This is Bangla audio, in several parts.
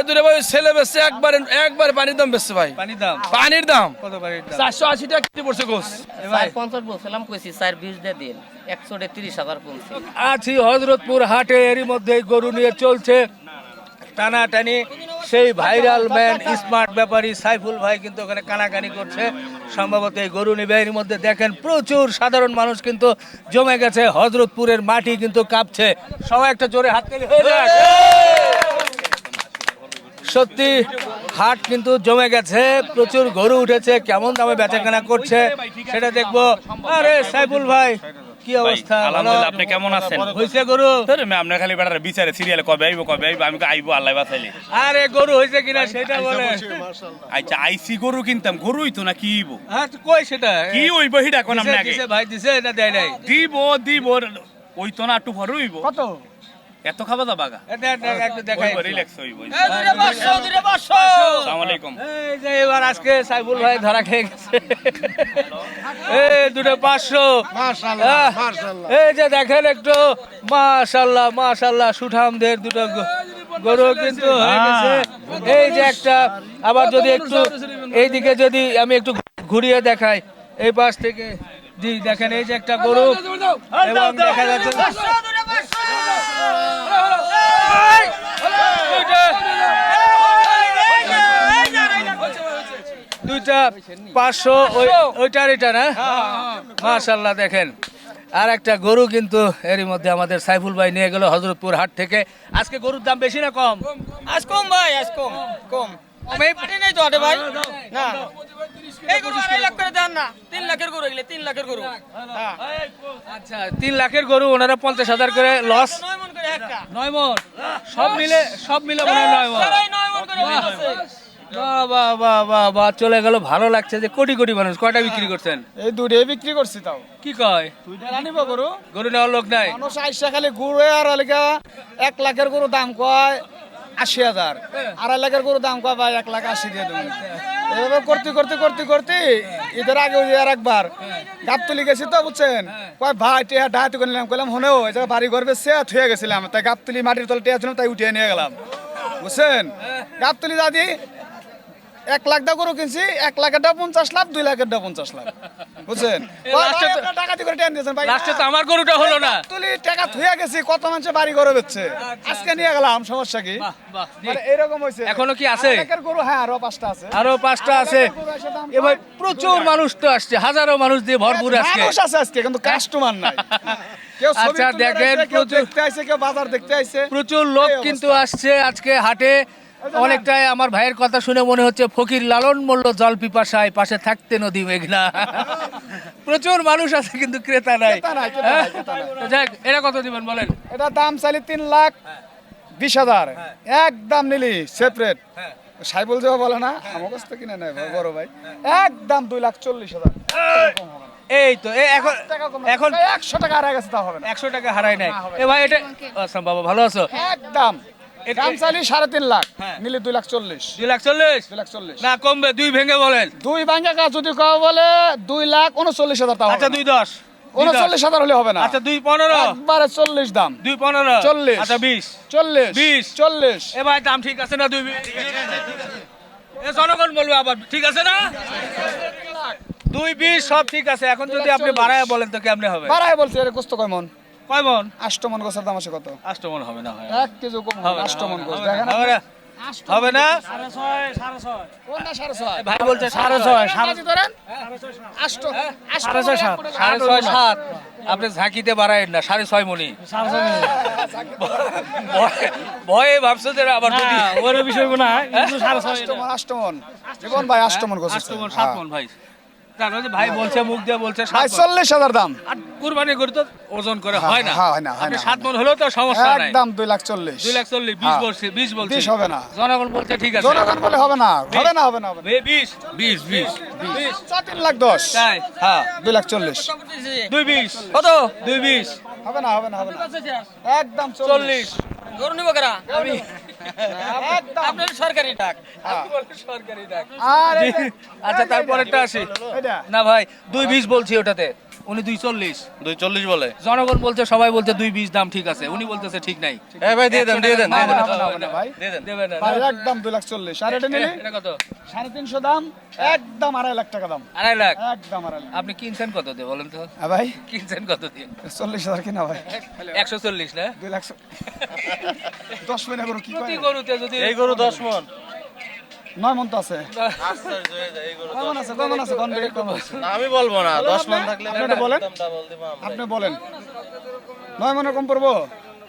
এ দূরে ভাই ছেলে বেচছে একবারে একবারে পানির দাম বেচছে ভাই। পানির দাম? পানির দাম? কত পানির দাম? চারশো আশি টাকা কেজি পড়ছে গোস। চার পঞ্চাশ বলছিলাম কইছি চার বিশ দিয়ে দিন একশো তিরিশ হাজার বলছি আছি হজরতপুর হাটে এরই মধ্যে গরু নিয়ে চলছে। টানাটানি সেই ভাইরাল ম্যান স্মার্ট ব্যাপারী সাইফুল ভাই কিন্তু ওখানে কানাকানি করছে। সম্ভবত এই গরু নিবে। এর মধ্যে দেখেন প্রচুর সাধারণ মানুষ কিন্তু জমে গেছে। হজরতপুরের মাটি কিন্তু কাঁপছে। সবাই একটা জোরে হাত তালি হয়ে যাক। সত্যি হাট কিন্তু জমে গেছে প্রচুর গরু উঠেছে কেমন দামে বেচাকেনা করছে সেটা দেখব। আরে সাইফুল ভাই কি অবস্থা? আলহামদুলিল্লাহ, আপনি কেমন আছেন? হয়েছে গরু? তোর মে আপনার খালি বেটার বিচারে সিরিয়ালে কবে আইবো কবে আইবো আমি আইবো আল্লাহ বাঁচাইলে। আরে গরু হয়েছে কিনা সেটা বলে আচ্ছা আইসি গরু কিনতাম গরুই তো না কি হইবো হ্যাঁ কই সেটা? কি হইবো হিডা কোন দিছে, আপনাকে? দিছে, ভাই দিছে এটা দেয় নাই। দিব দিব ওই তো না একটু কত? এত খাবা দা বাগা? এটা এটা একটু দেখাই রিল্যাক্স হইবো আসসালামু আলাইকুম। এই যে এবার আজকে সাইফুল ভাই ধরা খেয়ে গেছে। এই দুটো এই যে দেখেন একটু মাশাল্লাহ মাশাল্লাহ সুঠামদের দুটো গরু কিন্তু হয়ে গেছে। এই যে একটা আবার যদি একটু এইদিকে যদি আমি একটু ঘুরিয়ে দেখাই এই পাশ থেকে জি দেখেন এই যে একটা গরু এবং দেখা যাচ্ছে দুইটা পাঁচশো ওইটার এটা না? মাশাল্লাহ, দেখেন। আর একটা গরু কিন্তু এরই মধ্যে আমাদের সাইফুল ভাই নিয়ে গেল হজরতপুর হাট থেকে। আজকে গরুর দাম বেশি না কম? আজ কম ভাই, আজ কম কম। নাই তো আটে ভাই। না। এই গরু আড়াই লাখ করে দেন না। তিন লাখের গরু এগুলো তিন লাখের গরু। হ্যাঁ। আচ্ছা তিন লাখের গরু ওনারা পঞ্চাশ হাজার করে লস নয় মন করে একটা। নয় মন। সব মিলে সব মিলে মনে হয় নয় মন। সারাই নয় মন করে বিল আছে। বাহ বাহ বাহ বাহ বাহ চলে গেল। ভালো লাগছে যে কোটি কোটি মানুষ কয়টা বিক্রি করছেন? এই দুটোই বিক্রি করছি তাও। কি কয়? আনিব গরু। গরু নেওয়ার লোক নাই। মানুষ আইসা খালি গুড়ে আর এক লাখের গরু দাম কয় আশি হাজার। আড়াই লাখের গরু দাম কয় ভাই? এক লাখ আশি দিয়ে দেবেন এভাবে করতে করতে করতে করতে ঈদের আগে আর একবার গাবতলি গেছি তো, বুঝছেন? কয় ভাই, টিয়া ডাহাতি করে নিলাম। কইলাম হনেও জায়গায় বাড়ি ঘর সে থুয়ে গেছিলাম। তাই গাবতলি মাটির তলে টিয়া ছিলাম তাই উঠিয়ে নিয়ে গেলাম। বুঝছেন? গাবতলি দাদি এক লাখ দা গরু কিনছি এক লাখের ডা পঞ্চাশ লাখ দুই লাখের ডা পঞ্চাশ লাখ। বুঝছেন? এ টাকাতি করে টেন দিয়েছেন ভাই। লাস্টে তো আমার গরুটা হলো না। তুলি টাকা থুয়ে গেছি কত মানুষের বাড়ি ঘরে বেচছে? আজকে নিয়ে গেলাম সমস্যা কি। মানে এরকম হয়েছে। এখনও কি আছে? গরু হ্যাঁ আরও পাঁচটা আছে। আরও পাঁচটা আছে। এবার প্রচুর মানুষ তো আসছে হাজারো মানুষ দিয়ে ভরপুর আজকে। মানুষ আছে আজকে কিন্তু কাস্টমার নাই। কেউ ছবি আচ্ছা, দেখেন, কেউ প্রচুর- দেখতে আইছে কেউ বাজার দেখতে আইছে। প্রচুর লোক কিন্তু আসছে আজকে হাটে। অনেকটাই আমার ভাইয়ের কথা শুনে মনে হচ্ছে ফকির লালন মল্ল জল পিপাসায় পাশে থাকতে নদী মেঘনা প্রচুর মানুষ আছে কিন্তু ক্রেতা নাই। হ্যাঁ? যাক এটা কত দিবেন বলেন? এটা দাম চাইলে তিন লাখ বিশ হাজার। একদম নিলি সেপারেট সাইবল যে বলে না আমার কাছ কিনে নেয় বড় ভাই। একদম দুই লাখ চল্লিশ হাজার। এই। তো এখন এখন একশো টাকা হারা গেছে তা হবে একশো টাকা হারাই নাই। এ ভাই এটা আচ্ছা বাবা ভালো আছো? একদম। দাম চাইলি সাড়ে তিন লাখ হ্যাঁ। নিলে দুই লাখ চল্লিশ। দুই লাখ চল্লিশ? দুই লাখ চল্লিশ। না কমবে দুই ভেঙে বলেন। দুই ব্যাংকে কাজ যদি কও বলে দুই লাখ উনচল্লিশ হাজার আচ্ছা দুই দশ উনচল্লিশ হাজার হলে হবে না। আচ্ছা দুই পনেরো। একবারে চল্লিশ দাম। দুই পনেরো। চল্লিশ। আচ্ছা বিশ। চল্লিশ। বিশ। চল্লিশ। এ ভাই দাম ঠিক আছে না দুই বিশ? এ জনগণ বলব আবার ঠিক আছে না? দুই বিশ সব ঠিক আছে। এখন যদি আপনি বাড়ায় বলেন তো কেমনে হবে? বাড়ায় বলছে এর কয় মন? কয় মন? আষ্ট মন গোছের দাম আছে কত? আষ্টমন হবে না হয়। এক কেজি কম হবে না, আষ্ট গোছ। দেখেন হবে না। ভাই বলছে সাড়ে ছয় সাড়ে ছয় সাত। সাড়ে ছয় সাত আপনি ঝাঁকিতে বাড়ায়েন না সাড়ে ছয় মনি ভয়ে- ভাবছ যে আবার যদি ওর বিষয় না আষ্ট মন জীবন ভাই আষ্ট মন গোছ মন সাত মন ভাই। তার মানে ভাই বলছে মুখ দিয়ে বলছে সাত মণ। চল্লিশ হাজার দাম। আর কুরবানি করে তো ওজন করে হয় না। হ্যাঁ, হয় না, হয় আপনি না, সাত হয় মন হলেও তো সমস্যা নাই। একদম দুই লাখ চল্লিশ। দুই লাখ চল্লিশ বিশ হ্যাঁ। বলছে বিশ বলছে। বিশ হবে না। জনগণ বলছে ঠিক আছে। জনগণ বলে হবে না হবে না হবে না হবে না। এ, বিশ বিশ বিশ বিশ। চ তিন লাখ দশ। তাই হ্যাঁ। দুই লাখ চল্লিশ। দুই বিশ। কত? দুই বিশ। হবে না হবে না হবে না। একদম চল্লিশ। গরু নিব কারা? আমি আপনার সরকারি টাক সরকারি ডাক। আচ্ছা তারপরেরটা আসি। না ভাই দুই বিশ বলছি ওটাতে। উনি দুই চল্লিশ দুই চল্লিশ বলে। জনগণ বলছে সবাই বলছে দুই বিশ দাম ঠিক আছে। উনি বলতেছে ঠিক নাই। এ ভাই দিয়ে দেন দিয়ে দেন একদম দুই লাখ চল্লিশ। আর এটা নিলে? কত? সাড়ে তিনশো দাম একদম আড়াই লাখ টাকা দাম। আড়াই লাখ? একদম আড়াই লাখ। আপনি কিনছেন কত দিয়ে বলেন তো? হ্যাঁ ভাই? কিনছেন কত দিয়ে? চল্লিশ হাজার কিনা ভাই। একশো চল্লিশ না? দুই লাখ দশ মিনিট গরু কি করে গরুতে যদি এই গরু দশ মন। নয় মন তো আছে। আশ্চর্য হয়ে যায়, এই গরু কমন আছে কমন আছে? কম আছে আমি বলব না দশ মন থাকলে আপনি বলেন। একদম double দিব আমরা। আপনি বলেন। নয় মনে কম পড়ব?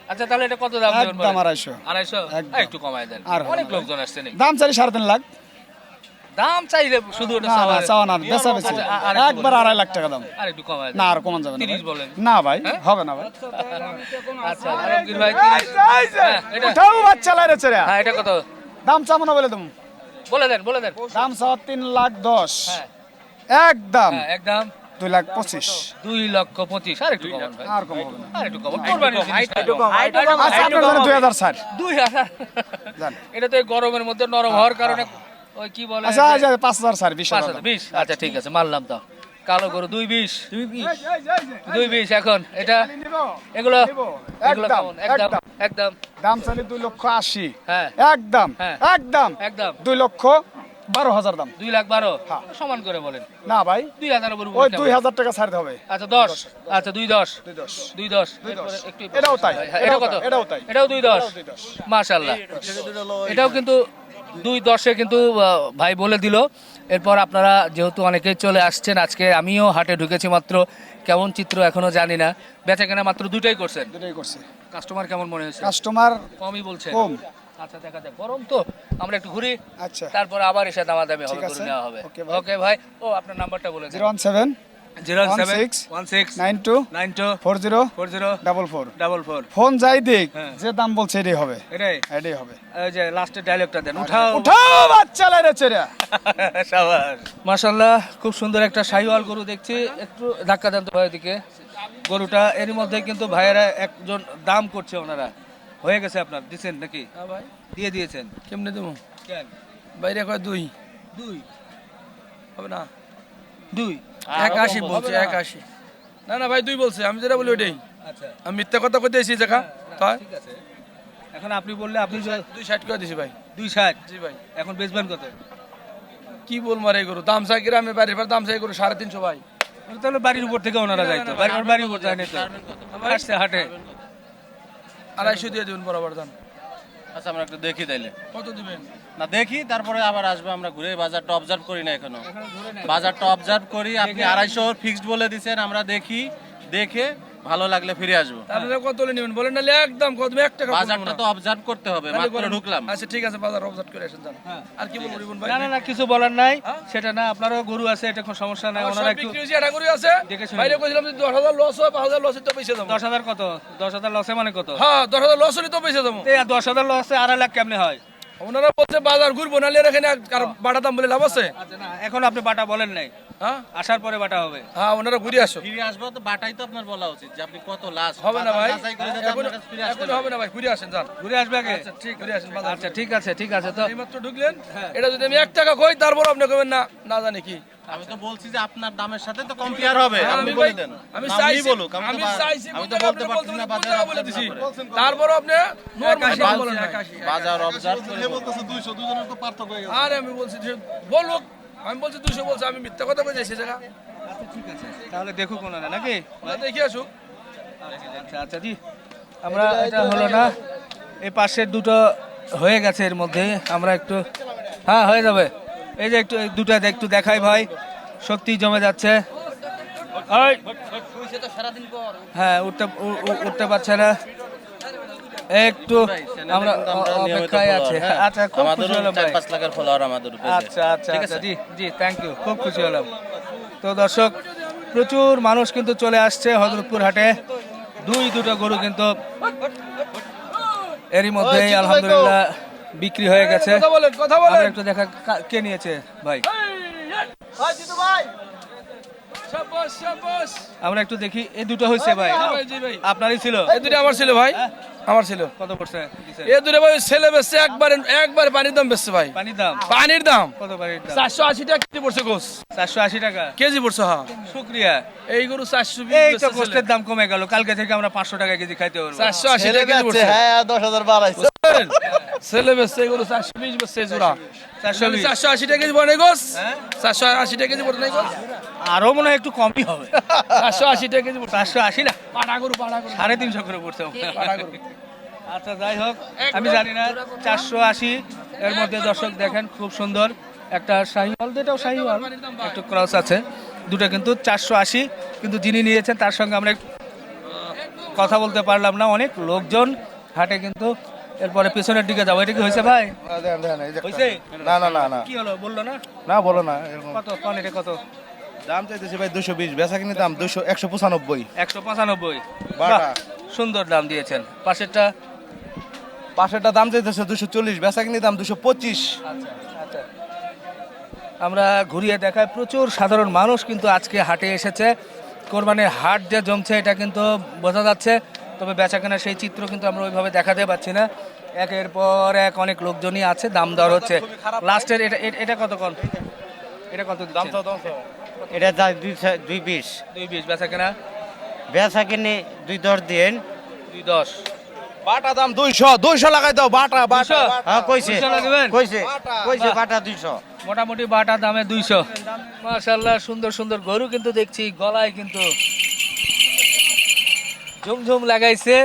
আচ্ছা তাহলে এটা কত দাম দেবেন একদম আড়াইশো। আড়াইশো? একটু কমায় দেন। আর অনেক লোকজন আসছে দাম চাই সাড়ে তিন লাখ। দাম চাইলে শুধু ওটা না না চাওয়া না বেচা বেশি আ- আর একটু একবার আড়াই লাখ টাকা দাম। আর একটু কমায় না আর কমান যাবে না ভাই। বলেন। না ভাই হবে না ভাই। আচ্ছা আলমগীর ভাই তিরিশ। হ্যাঁ, বাচ্চা লাইরে ছেড়ে। হ্যাঁ এটা কত? দাম বলে তুমি বলে দেন বলে দেন। দাম তিন লাখ দশ। হ্যাঁ। একদম। হ্যাঁ, একদম। দুই লাখ পঁচিশ। দুই লক্ষ পঁচিশ। আর একটু কমান ভাই। আর কম না। আর একটু কমান। আচ্ছা আপনার জন্য দুই হাজার স্যার। দুই হাজার। এটা তো এই গরমের মধ্যে নরম হওয়ার কারণে ওই কি বলে আচ্ছা আচ্ছা পাঁচ হাজার স্যার বিশ হাজার বিশ। আচ্ছা ঠিক আছে মানলাম তো। কালো গরু দুই বিশ দুই বিশ দুই বিশ এখন। এটা এগুলো এগুলো একদম, একদম। দাম। চাইলে দুই লক্ষ আশি। হ্যাঁ। একদম হ্যাঁ। একদম। একদম দুই লক্ষ বারো হাজার দাম। দুই লাখ বারো? হ্যাঁ। সমান করে বলেন। না ভাই দুই হাজার উপর ওই দুই হাজার টাকা ছাড়তে হবে। আচ্ছা দশ। আচ্ছা দুই দশ। দুই দশ। দুই দশ। এটাও তাই, হ্যাঁ, এটাও এটা কত? এটাও তাই। এটাও দুই দশ। দুই দশ। মাশাল্লাহ এটাও কিন্তু দুই দশে কিন্তু ভাই বলে দিল। এরপর আপনারা যেহেতু অনেকেই চলে আসছেন আজকে আমিও হাটে ঢুকেছি মাত্র। কেমন চিত্র এখনও জানি না। বেচা কেনা মাত্র দুইটাই করছেন? দুটাই করছে। কাস্টমার কেমন মনে হয়েছে? কাস্টমার কমই বলছে। কম। আচ্ছা দেখা যাক। গরম তো। আমরা একটু ঘুরি। আচ্ছা। তারপর আবার এসে দামা দামে হবে। নেওয়া হবে। ওকে ভাই। ওকে ভাই। ও আপনার নাম্বারটা বলে zero one seven zero seven one six nine two nine two four zero four zero double four double four phone যাই দিক হ্যাঁ। যে দাম বলছে এটাই হবে। এটাই। এটাই হবে। ওই যে লাস্টের ডায়লগটা দেন। উঠাও। উঠাও বাচ্চা লাইরে ছেড়ে। মাশাল্লাহ খুব সুন্দর একটা শাহিওয়াল গরু দেখছি। একটু ধাক্কা দেন তো ভাইয়ের দিকে গরুটা এর মধ্যে কিন্তু ভাইয়েরা একজন দাম করছে ওনারা। হয়ে গেছে আপনার দিচ্ছেন নাকি? হ্যাঁ ভাই। দিয়ে দিয়েছেন। কেমনে দেবো? কেন? বাইরে কয় দুই? দুই। হবে না? দুই। এক আশি বলছে এক আশি না না ভাই দুই বলছে আমি যেটা বলি ওইটাই আচ্ছা। আমি মিথ্যা কথা কইতে এসেছি দেখা। তাই? এখন আপনি বললে আপনি দুই ষাট করে দিছি ভাই। দুই ষাট? জি ভাই। এখন বেচবেন কত? কি বলব আর এই গরু? দাম চাই গ্রামে বাড়ির পর দাম চাই গরু সাড়ে তিনশো ভাই। তাহলে বাড়ির উপর থেকে ওনারা যাইতো। বাড়ির বাড়ির উপর যায় না তো আসছে হাটে। আড়াইশো দিয়ে দেবেন বরাবর দাম। আচ্ছা আমরা একটু দেখি তাইলে। কত দিবেন? না দেখি তারপরে আবার আসব আমরা ঘুরে বাজারটা অবজার্ভ করি না এখনও। বাজারটা অবজার্ভ করি আপনি আড়াইশো ফিক্সড বলে দিছেন আমরা দেখি দেখে ভালো লাগলে ফিরে আসব। আপনারা কত নেবেন? বলেন নাহলে একদম কত এক টাকা বাজারটা তো অবজার্ভ করতে হবে মাত্র ঢুকলাম। আচ্ছা ঠিক আছে বাজার অবজার্ভ করে আসেন যান। আর কি বলব রিবন ভাই? না না না কিছু বলার নাই। সেটা না আপনারও গরু আছে এটা কোনো সমস্যা নাই ওনারা একটু বিক্রি এটা করে আছে। বাইরে কইছিলাম যে দশ হাজার লস হয় পাঁচ হাজার লস তো পয়সা দেবো দশ হাজার কত? দশ হাজার লসে মানে কত? হ্যাঁ দশ হাজার লস হলে তো পয়সা দেবো এই দশ হাজার লসে আড়াই লাখ কেমনে হয়? ওনারা বলছে বাজার ঘুরবো, নাহলে এখানে বাটা দাম বলে লাভ আছে? আচ্ছা এখন আপনি বাটা বলেন নাই। হ্যাঁ? আসার পরে বাটা হবে। হ্যাঁ ওনারা ঘুরে আসো। ফিরে আসব তো বাটাই তো আপনার বলা উচিত যে আপনি কত লাস্ট হবে না ভাই। এখন হবে না ভাই ঘুরে আসেন যান। ঘুরে আসবে আগে? আচ্ছা ঠিক ঘুরে আসেন আচ্ছা ঠিক আছে ঠিক আছে। তো এইমাত্র ঢুকলেন? এটা যদি আমি এক টাকা কই তারপর আপনি কবেন না না জানি কি। আমি তো বলছি যে আপনার দামের সাথে তো কম্পেয়ার হবে। হ্যাঁ, আপনি বলে দেন। আমি চাইছি বলুক আমি তো চাইছি আমি তো বলতে পারছি না বাজার বলে দিছি। তারপরও আপনি নরমাল বলেন। বাজার অবজার্ভ করে বলুন। আরে আমি বলছি যে বলুক। আমি বলছি দুশো বলছে আমি মিথ্যা কথা কই যাইছি জায়গা। ঠিক আছে। তাহলে দেখুক ওনারা নাকি? দেখি আসুক। আচ্ছা আচ্ছা জি। আমরা এটা হলো না এই পাশের দুটো হয়ে গেছে এর মধ্যে আমরা একটু হ্যাঁ হয়ে যাবে। এই যে একটু এই দুটো একটু দেখাই ভাই সত্যি জমে যাচ্ছে! হ্যাঁ উঠতে উঠতে পারছে না। একটু আমরা অপেক্ষায় আছে। হ্যাঁ। আচ্ছা খুব খুশি হলাম ভাই। পাঁচ লাখের ফলোয়ার আমাদের এ। আচ্ছা আচ্ছা আচ্ছা জি জি থ্যাংক ইউ খুব খুশি হলাম। তো দর্শক প্রচুর মানুষ কিন্তু চলে আসছে হজরতপুর হাটে। দুই দুটো গরু কিন্তু এরই মধ্যে আলহামদুলিল্লাহ বিক্রি হয়ে গেছে। কথা বলেন কথা আমরা বলেন একটু দেখা কে নিয়েছে ভাই? শাবাশ আমরা একটু দেখি এই দুটো হয়েছে ভাই। আপনারই ছিল? এই দুটো আমার ছিল ভাই। আমার ছিল। কত পড়ছে? এ দূরে ভাই ছেলে বেচছে একবারে একবারে পানির দাম বেচছে ভাই। পানির দাম? পানির দাম। কত পানির দাম? চারশো আশি টাকা কেজি পড়ছে গোস। চারশো আশি টাকা? কেজি পড়ছে হ্যাঁ। শুক্রিয়া। এই গরু চারশো এই তো গোস্তের দাম কমে গেল। কালকে থেকে আমরা পাঁচশো টাকা কেজি খাইতে পারব। চারশো আশি টাকা কেজি পড়ছে। হ্যাঁ দশ হাজার বাড়াইছে। বুঝলেন? ছেলে বেচছে চারশো বিশ বেচছে জোড়া। চারশো আশি টাকা কেজি গোস চারশো আশি টাকা কেজি গোস আরও মনে হয় একটু কমই হবে। চারশো আশি টাকা কেজি চারশো আশি না? পাটা গরু পাটা গরু। সাড়ে তিনশো করে পড়ছে পাটা গরু? আচ্ছা যাই হোক আমি জানি না চারশো আশি এর মধ্যে দর্শক দেখেন খুব সুন্দর একটা শাহিওয়াল দুটাও শাহিওয়াল। একটু ক্রস আছে। দুটো কিন্তু চারশো আশি কিন্তু যিনি নিয়েছেন তার সঙ্গে আমরা কথা বলতে পারলাম না। অনেক লোকজন হাটে কিন্তু এরপরে পিছনের দিকে যাব এটা কি হয়েছে ভাই? হয়েছে? না না না না। কি হলো বলল না? না বলো না কত কোন এটা কত? দাম চাইতেছি ভাই দুশো বিশ বেচা কিনে দাম দুশো একশো পঁচানব্বই। একশো পঁচানব্বই। বাটা। সুন্দর দাম দিয়েছেন। পাশেরটা? পাশেরটা দাম চাইতেছে দুশো চল্লিশ বেচা কিনে দাম দুশো পঁচিশ। আচ্ছা। আমরা ঘুরিয়ে দেখায় প্রচুর সাধারণ মানুষ কিন্তু আজকে হাটে এসেছে। কোরবানির হাট যে জমছে এটা কিন্তু বোঝা যাচ্ছে। তবে বেচাকেনা সেই চিত্র কিন্তু আমরা ওইভাবে দেখাতে পাচ্ছি না। একের পর এক অনেক লোকজনই আছে দাম দর হচ্ছে। লাস্টের এটা এটা কত কন? এটা কত দাম তো এটা দুই দুই বিশ। দুই বিশ বেচাকেনা? বেচা কিনে দুই দশ দিন দুই দশ। বাটা দাম দুইশো দুইশো লাগাই দাও বাটা বাটা দুইশো? হ্যাঁ কইছে। কইছে কইছে বাটা দুইশো। মোটামুটি বাটা দামে দুইশো। মাশাল্লাহ সুন্দর সুন্দর গরু কিন্তু দেখছি গলায় কিন্তু ঝুমঝুম লাগাইছে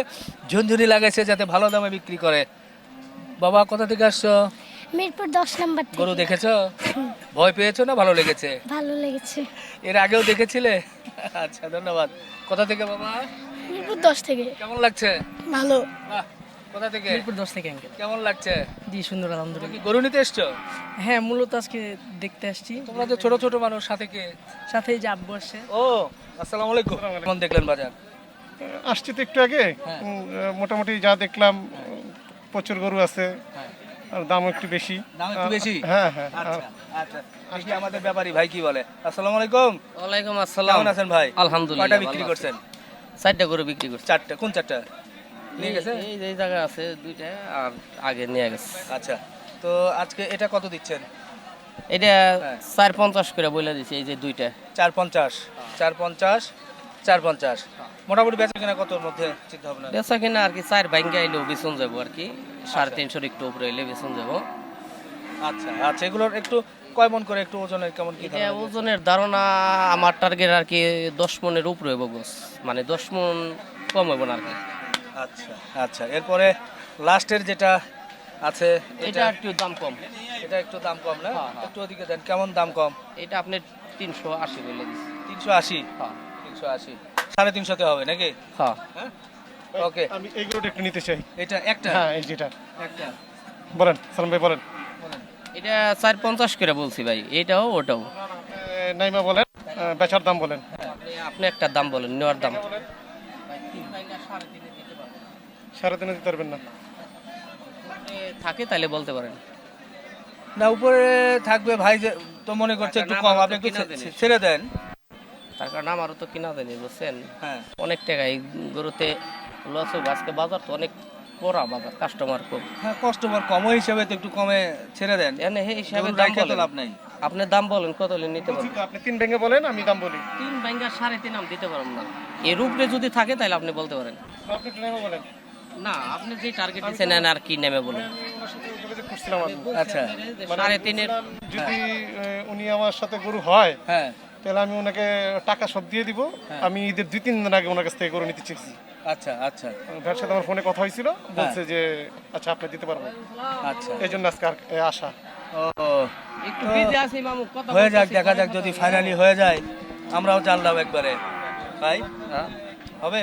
ঝুনঝুনি লাগাইছে যাতে ভালো দামে বিক্রি করে। বাবা কোথা থেকে আসছো? মিরপুর দশ নম্বর থেকে। গরু দেখেছ? ভয় পেয়েছ না ভালো লেগেছে? ভালো লেগেছে। এর আগেও দেখেছিলে? আচ্ছা ধন্যবাদ। কোথা থেকে বাবা? মিরপুর দশ থেকে। কেমন লাগছে? ভালো। কোথা থেকে? মিরপুর দশ থেকে আঙ্কেল কেমন লাগছে? জি সুন্দর আলহামদুলিল্লাহ। কি গরু নিতে এসছো? হ্যাঁ মূলত আজকে দেখতে আসছি। তোমরা যে ছোট ছোট মানুষ সাথে কে? সাথে যে আব্বু আসছে। ও আসসালামু আলাইকুম। কেমন দেখলেন বাজার? আসছি তো একটু আগে। হ্যাঁ। মোটামুটি যা দেখলাম প্রচুর গরু আছে। আর দামও একটু বেশি। দাম একটু বেশি? হ্যাঁ হ্যাঁ। আচ্ছা আচ্ছা। আমাদের ব্যাপারী ভাই কি বলে। আসসালামু আলাইকুম। ওয়ালাইকুম আসসালাম। কেমন আছেন ভাই? আলহামদুলিল্লাহ কয়টা বিক্রি করছেন? চারটা গরু বিক্রি করছে। চারটা কোন চারটা? নিয়ে গেছে এই এই জায়গা আছে দুইটা আর আগে নিয়ে গেছে। আচ্ছা তো আজকে এটা কত দিচ্ছেন? এটা চার পঞ্চাশ করে বলে দিছে এই যে দুইটা। চার পঞ্চাশ। চার পঞ্চাশ চার পঞ্চাশ মোটামুটি বেচা কিনা কতর মধ্যে চিন্তা ভাবনা বেচা কিনা আর কি চার ভাঙ্গা আইলেও বেচন যাব আর কি। সাড়ে তিনশোর একটু উপরে এলে বেচন যাব। আচ্ছা আচ্ছা এগুলোর একটু কয় মন করে একটু ওজনের কেমন কি এটা ওজনের ধারণা আমার টার্গেট আর কি দশ মনের উপরে হইব গোস। মানে দশ মন কম হইব না আর কি। আচ্ছা আচ্ছা এরপরে লাস্টের যেটা আছে এটা একটু দাম কম। এটা একটু দাম কম না? হ্যাঁ, হ্যাঁ। একটু ওদিকে দেন কেমন দাম কম? এটা আপনি তিনশো আশি বলে দিচ্ছে। তিনশো আশি? হ্যাঁ। তিনশো আশি। সাড়ে তিনশোতে হবে নাকি? হ্যাঁ। ওকে আমি এই গরুটা একটু নিতে চাই। এটা একটা? হ্যাঁ এই যেটা। একটা। বলেন সালাম ভাই বলেন। এটা চার পঞ্চাশ করে বলছি ভাই এটাও ওটাও। নাইমা বলেন বেচার দাম বলেন। আপনি একটা দাম বলেন নেওয়ার দাম। সাড়ে তিনে দিতে পারবেন না। থাকে তাহলে বলতে পারেন। না উপরে থাকবে ভাই যে তো মনে করছে একটু কম আপনি একটু ছেড়ে দেন। তার কারণ আমারও তো কিনা দেয়নি বুঝছেন? হ্যাঁ। অনেক টাকা এই গরুতে লস হবে আজকে বাজার তো অনেক পড়া বাজার কাস্টমার কম হ্যাঁ কাস্টমার কম। ওই হিসাবে তো একটু কমে ছেড়ে দেন। এনে সেই হিসাবে দাম বলেন। লাভ নাই। আপনি দাম বলেন কত হলে নিতে পারবেন? আপনি তিন ভেঙে বলেন আমি দাম বলি। তিন ব্যাঙ্গার সাড়ে তিন আমি দিতে পারবেন না। এর উপরে যদি থাকে তাহলে আপনি বলতে পারেন। আপনি বলেন। না আপনি যে টার্গেট দিচ্ছেন আর কি নেমে বলুন। আচ্ছা সাড়ে তিনের যদি উনি আমার সাথে গরু হয় হ্যাঁ। তাহলে আমি ওনাকে টাকা সব দিয়ে দিব। আমি ঈদের দুই তিন দিন আগে ওনার কাছ থেকে গরু নিতে চেয়েছি আচ্ছা আচ্ছা। ভাইয়ের সাথে আমার ফোনে কথা হয়েছিল। বলছে যে আচ্ছা আপনি দিতে পারবেন। আচ্ছা। এই জন্য আজকে আসা। হয়ে যাক দেখা যাক যদি ফাইনালি হয়ে যায় আমরাও জানলাম একবারে। ভাই হ্যাঁ? হবে?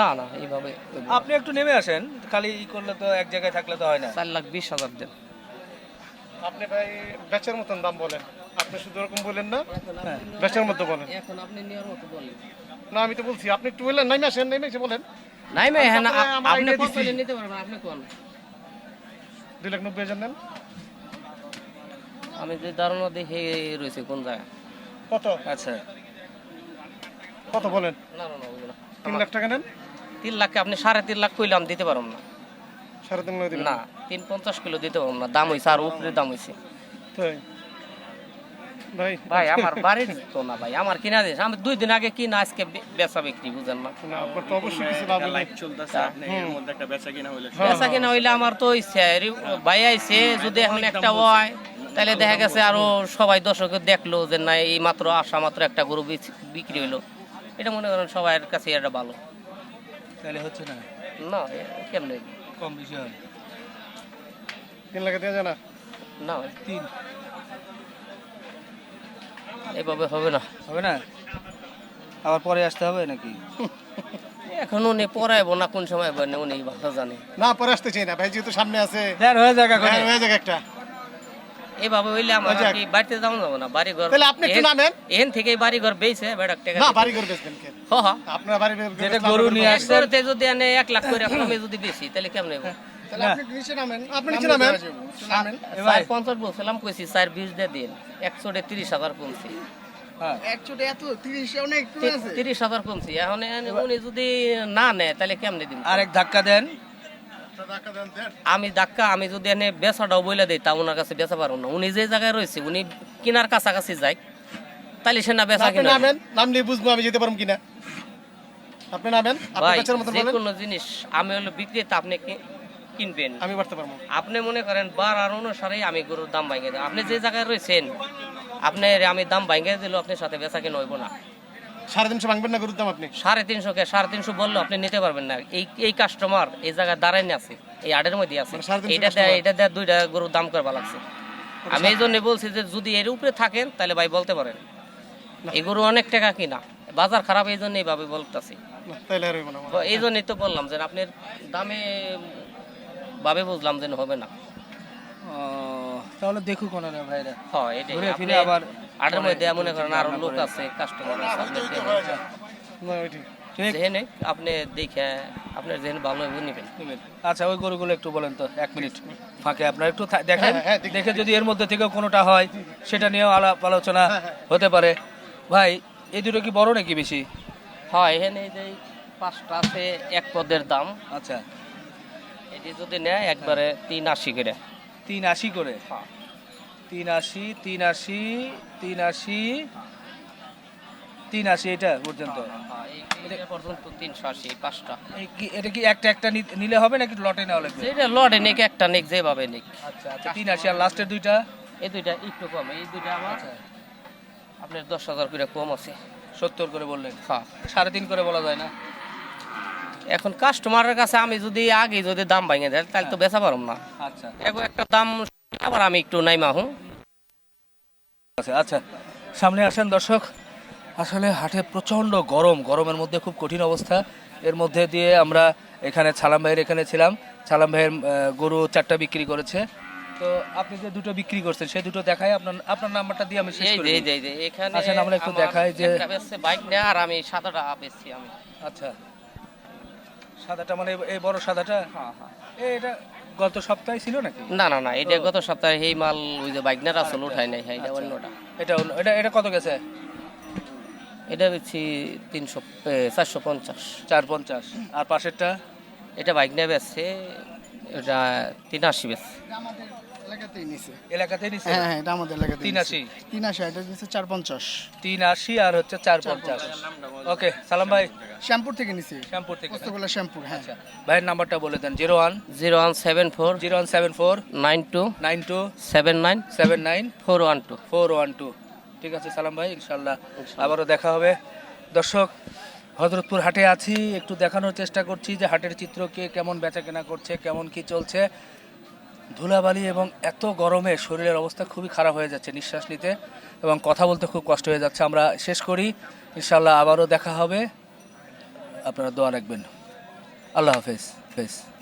না না এইভাবে আপনি একটু নেমে আসেন খালি ই করলে তো এক জায়গায় থাকলে তো হয় না। চার লাখ বিশ হাজার দেন। আপনি ভাই বেচার মতন দাম বলেন। আপনি শুধু ওরকম বলেন না। বেচার মতো বলেন। এখন আপনি নেওয়ার মতো বলেন। না আমি তো বলছি আপনি একটু বললেন নাইমে আসেন নাইমে এসে বলেন। নাই ভাই হ্যাঁ না, আপনি কত নিতে পারবেন আপনি কোন? দুই লাখ নব্বই হাজার নেন। আমি যে ধারণা দেখে রয়েছে কোন জায়গায়? কত? আচ্ছা। কত বলেন? না না না তিন লাখ টাকা নেন। তিন লাখে আপনি সাড়ে তিন লাখ কইলাম দিতে পারব না। সাড়ে তিন লাখ না তিন পঞ্চাশ কিলো দিতে পারব না। দাম হয়েছে আর উপরে দাম হয়েছে তাই? ভাই। ভাই আমার বাড়ির তো না ভাই আমার কিনা দিস আমি দুই দিন আগে কিনা আজকে বেচা বিক্রি বুঝেন না? হলে বেচা কিনা হইলে আমার তো ভাই আইছে যদি এখন একটা হয় তাহলে দেখা গেছে আরও সবাই দর্শকে দেখল যে না এই মাত্র আসা মাত্র একটা গরু বিক্রি হইল। এটা মনে করেন সবার কাছে এটা ভালো। তাহলে হচ্ছে না? না কেমনে? কম বেশি হয়। তিন লাখে দেওয়া যায় না? না। তিন। এভাবে হবে না। হবে না? আবার পরে আসতে হবে নাকি? এখন উনি পড়াইবো না কোন সময় উনি ভালো জানে। না পরে আসতে চাই না ভাই যেহেতু সামনে আছে। হয়ে যাক এখন। হ্যাঁ, হয়ে যাক একটা। এভাবে হইলে আমার কি বাড়িতে যাব যাব না? বাড়ি ঘর তাহলে আপনি একটু নামেন। এখান থেকে বাড়ি ঘর বেইছে বেড়াক টাকা না বাড়ি করে বেচবেন কেন? হ হ আপনার বাড়ি যেটা গরু নিয়ে করতে যদি এনে এক লাখ করে কমে যদি বেশি তাহলে কেমন হইবো? তাহলে আপনি নিচে নামেন। আপনি নিচে নামেন? নামেন। চার পঞ্চাশ বলছিলাম কইছি চার বিশ দিয়ে দিন। একশোটে তিরিশ হাজার কমছি হ্যাঁ। একচোটে এত তিরিশ অনেক তি- তিরিশ হাজার কমছি এখন উনি যদি না নেয় তাহলে কেমনে দিন আরেক ধাক্কা দেন। আমি ধাক্কা আমি যদি এনে বেচাটাও বইলে দিই তা ওনার কাছে বেচা পারব না। উনি যে জায়গায় রয়েছে উনি কিনার কাছাকাছি যায় তাহলে সে না বেচা কিনা। নামেন। নামলে বুঝব আমি যেতে পারব কিনা। আপনি নামেন। আপনি মতন যে বলেন। কোনো জিনিস আমি হলো বিক্রেতা আপনি কি- কিনবেন। আমি বাড়তে পারব। আপনি মনে করেন বার আর অনুসারে আমি গরুর দাম ভাঙে দেব। আপনি যে জায়গায় রয়েছেন আপনি আমি দাম ভাঙে দিলেও আপনার সাথে বেচা কিনা হইব না। সাড়ে তিনশো ভাঙবেন না গরুর দাম আপনি? সাড়ে তিনশো কে সাড়ে তিনশো বললেও আপনি নিতে পারবেন না। এই এই কাস্টমার এই জায়গায় দাঁড়াই আছে এই আটের মধ্যে আছে। মানে এটা এটা দেয় দুইটা গরুর দাম করবা লাগছে। আমি এই জন্য বলছি যে যদি এর উপরে থাকেন তাহলে ভাই বলতে পারেন। এই গরু অনেক টাকা কিনা। বাজার খারাপ এই জন্য এইভাবে বলতেছি এই জন্যই তো বললাম যে আপনার দামে ভাবে বুঝলাম যে হবে না। তাহলে দেখুক ওনারা ভাইরা। হয় এটাই। ঘুরে ফিরে আবার আটের মধ্যে মনে করেন আরও লোক আছে কাস্টমার আছে আপনি দেখেন। না ওই ঠিক। ঠিক যেহেনে আপনি দেখে আপনার যেহেন ভালো হবে নিবেন। আচ্ছা ওই গরুগুলো একটু বলেন তো এক মিনিট। ফাঁকে আপনার একটু দেখেন। হ্যাঁ, হ্যাঁ, দেখি, দেখে যদি এর মধ্যে থেকেও কোনোটা হয় সেটা নিয়েও আলাপ আলোচনা হতে পারে। ভাই এই দুটো কি বড় নাকি বেশি? হয় এখানে এই যে পাঁচটা আছে এক পদের দাম। আচ্ছা। এটি যদি নেয় একবারে তিন আশি করে। তিন আশি করে? হ্যাঁ। তিন আশি তিন আশি তিন আশি তিন আশি এটা পর্যন্ত? হ্যাঁ, এই- এইটা পর্যন্ত তিনশো আশি পাঁচটা। এটা কি একটা একটা নিলে হবে নাকি লটে নেওয়া লাগবে? নেক একটা নেক যেভাবে নেক। আচ্ছা আচ্ছা তিন আশি আর লাস্টের দুইটা? এই দুইটা একটু কম এই দুইটা আমার আপনার দশ হাজার করে কম আছে। সত্তর করে বললেন? হ্যাঁ। সাড়ে তিন করে বলা যায় না? এখন কাস্টমারের কাছে আমি যদি আগে যদি দাম ভাঙে দেয় তাহলে তো বেচা পারম না। আচ্ছা। এখন একটা দাম আবার আমি একটু নাইমা হুম আচ্ছা আচ্ছা। সামনে আসেন দর্শক। আসলে হাটে প্রচণ্ড গরম গরমের মধ্যে খুব কঠিন অবস্থা। এর মধ্যে দিয়ে আমরা এখানে ছালাম ভাইয়ের এখানে ছিলাম। ছালাম ভাইয়ের গরু চারটা বিক্রি করেছে। তো আপনি যে দুটো বিক্রি করছেন সেই দুটো দেখাই আপনার আপনার নাম্বারটা দিয়ে আমি শেষ করে এই এই এখানে আসেন আমরা একটু দেখাই যে- বাইক নেয় আর আমি সাদাটা বেচছি আমি। আচ্ছা। সাদাটা মানে এই- বড় সাদাটা? হ্যাঁ হ্যাঁ। এটা গত সপ্তাহে ছিল নাকি? না না না এটা গত সপ্তাহে এই মাল ওই যে বাইকনার আসল উঠাই নাই হ্যাঁ এটা অন্যটা। এটা অন্য- এটা এটা কত গেছে? এটা বেচছি তিনশো চারশো পঞ্চাশ। চার পঞ্চাশ। আর পাশেরটা? এটা বাইক নেবে বেচছে এটা তিন আশি বেচ আমাদের এলাকাতেই নিছে। এলাকাতে নিছে? হ্যাঁ হ্যাঁ এটা আমাদের এলাকাতে তিন আশি? তিন আশি এটা দিচ্ছে চার পঞ্চাশ। তিন আশি আর হচ্ছে চার পঞ্চাশ। ওকে সালাম ভাই। শ্যামপুর থেকে নিছি। শ্যামপুর থেকে। শ্যামপুর হ্যাঁ। আচ্ছা ভাইয়ের নাম্বারটা বলে দেন। Zero one. Zero one seven four. Zero one seven four. Nine two. Nine two. Seven nine. Seven nine. Four one two. Four one two. ঠিক আছে সালাম ভাই ইনশাল্লাহ আবারও দেখা হবে। দর্শক হজরতপুর হাটে আছি। একটু দেখানোর চেষ্টা করছি যে হাটের চিত্র কে কেমন বেচা কেনা করছে কেমন কি চলছে। ধুলাবালি এবং এত গরমে শরীরের অবস্থা খুবই খারাপ হয়ে যাচ্ছে নিঃশ্বাস নিতে এবং কথা বলতে খুব কষ্ট হয়ে যাচ্ছে। আমরা শেষ করি। ইনশাল্লাহ আবারও দেখা হবে। আপনারা দোয়া রাখবেন। আল্লাহ হাফেজ। হাফেজ।